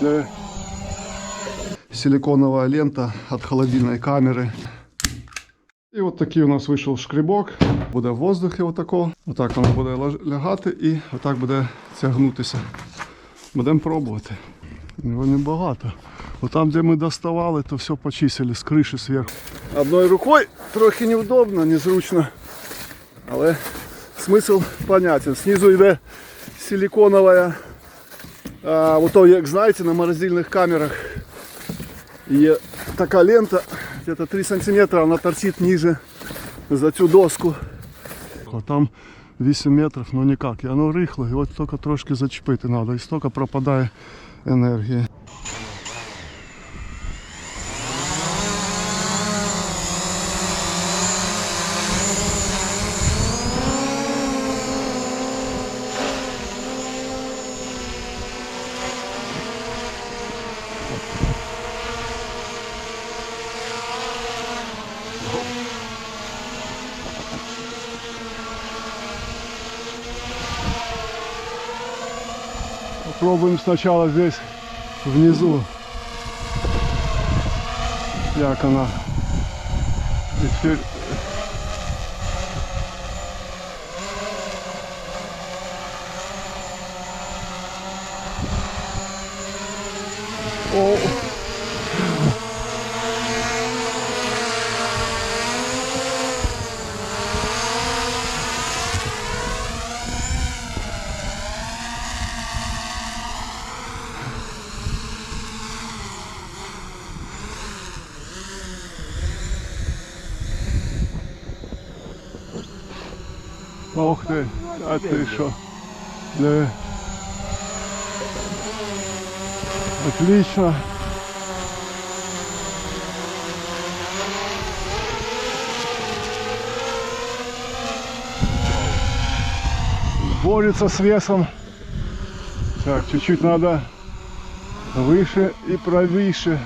Диви. Силиконовая лента от холодильной камеры. І от такий у нас вийшов шкрібок. Буде в воздухі отако. Отак воно буде лягати і отак буде тягнутися. Будемо пробувати. Його небагато. Отам, де ми доставали, то все почистили з криші зверху. Одною рукою трохи неудобно, незручно. Але смисл понятен. Снизу йде силиконова. А, вот то, як знаєте, на морозильних камерах є така лента, где-то 3 сантиметра, вона торчить ниже за цю доску. А там 8 метрів, ну ніяк. І воно рихло, і от тільки трошки зачепити треба, і стільки пропадає енергії. Попробуем сначала здесь внизу. Як она. Эфир... О, Ох ти, а ти що? Диви. Отлично. Борется с весом. Так, чуть-чуть надо выше и правише.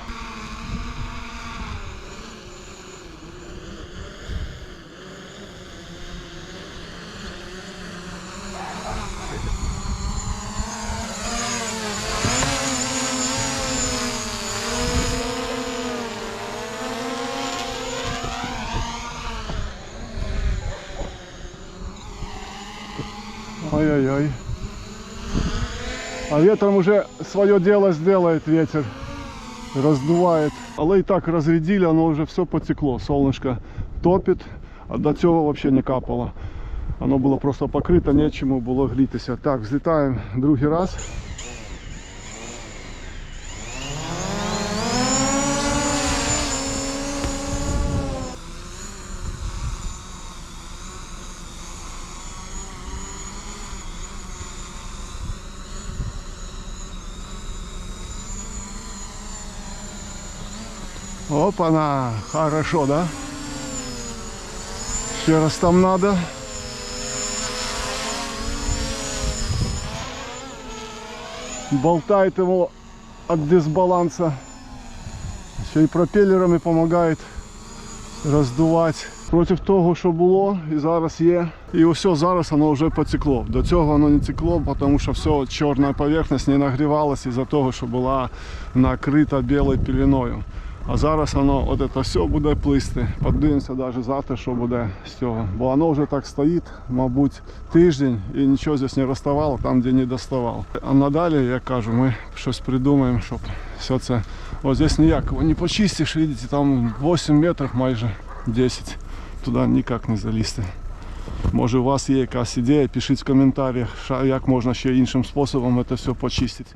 Ой-ой-ой. А ветром уже свое дело сделает ветер. Раздувает. Але і так розрядили, оно вже все потекло. Солнышко топить, а до цього вообще не капало. Оно було просто покрито, нечому було грітися. Так, взлітаємо другий раз. Опа-на, хорошо, да? Еще раз там надо. Болтает его от дисбаланса. Ще й пропеллерами помогает роздувати. Проти того, що було і зараз є. І ось зараз воно вже потекло. До цього воно не текло, тому що все чорна поверхність не нагрівалася із-за того, що була накрита білою пеленою. А зараз воно от це все буде плисти. Подивимося навіть завтра, що буде з цього. Бо воно вже так стоїть, мабуть, тиждень і нічого здесь не розставало, там, де не доставало. А надалі, як кажу, ми щось придумаємо, щоб все це. Ось здесь ніяк не почистиш, видите, там 8 метрів майже 10. Туди ніяк не залізти. Може у вас є якась ідея, пишіть в коментарях, як можна ще іншим способом це все почистити.